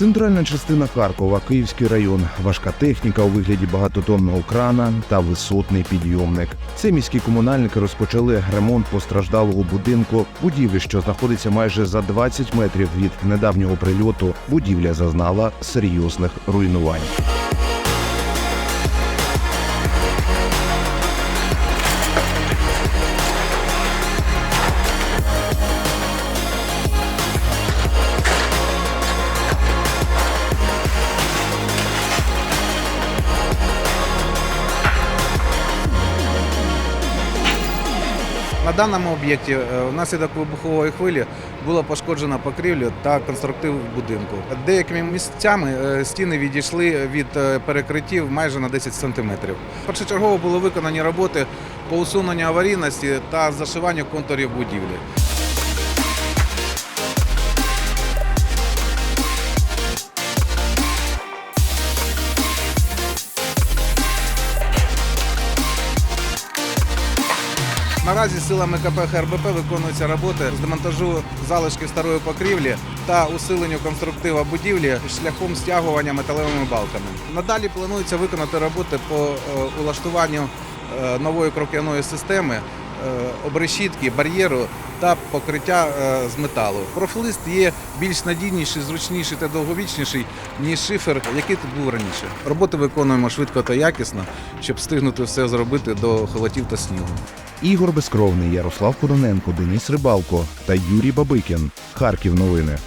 Центральна частина Харкова, Київський район, важка техніка у вигляді багатотонного крана та висотний підйомник. Це міські комунальники розпочали ремонт постраждалого будинку. Будівлі, що знаходиться майже за 20 метрів від недавнього прильоту, будівля зазнала серйозних руйнувань. На даному об'єкті е, внаслідок вибухової хвилі було пошкоджено покрівлю та конструктив будинку. Деякими місцями е, стіни відійшли від е, перекриттів майже на 10 сантиметрів. Першочергово були виконані роботи по усуненню аварійності та зашиванню контурів будівлі. Наразі силами КП ХРБП виконуються роботи з демонтажу залишків старої покрівлі та усиленню конструктива будівлі шляхом стягування металевими балками. Надалі планується виконати роботи по е, улаштуванню е, нової крок'яної системи, е, обрешітки, бар'єру та покриття з металу. Профлист є більш надійніший, зручніший та довговічніший, ніж шифер, який тут був раніше. Роботи виконуємо швидко та якісно, щоб встигнути все зробити до холодів та снігу. Ігор Безкровний, Ярослав Кудоненко, Денис Рибалко та Юрій Бабикін. Харків новини.